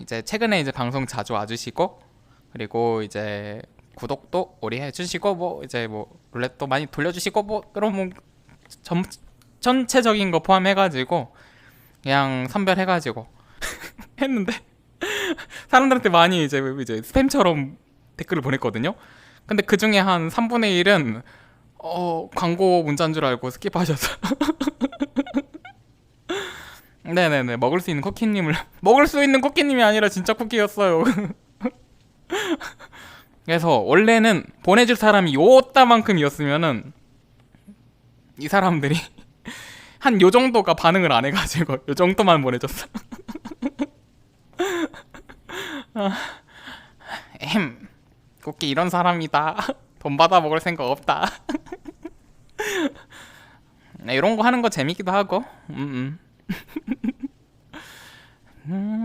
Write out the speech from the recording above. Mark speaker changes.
Speaker 1: 이제 최근에 이제 방송 자주 와주시고 그리고 이제 구독도 오래 해주시고 뭐 이제 뭐 룰렛도 많이 돌려주시고 뭐 그런 뭐 전, 전체적인 거 포함해가지고 그냥 선별해가지고 했는데 사람들한테 많이 이제 이제 스팸처럼 댓글을 보냈거든요. 근데 그 중에 한 3분의 1은 어 광고 문자인 줄 알고 스킵하셔서 네네네 먹을 수 있는 쿠키님을 먹을 수 있는 쿠키님이 아니라 진짜 쿠키였어요. 그래서 원래는 보내줄 사람이 요따만큼이었으면은 이 사람들이 한 요 정도가 반응을 안 해가지고 요 정도만 보내줬어. 아, 엠 쿠키 이런 사람이다. 돈 받아 먹을 생각 없다. 네, 이런 거 하는 거 재밌기도 하고. 음. 음. mm.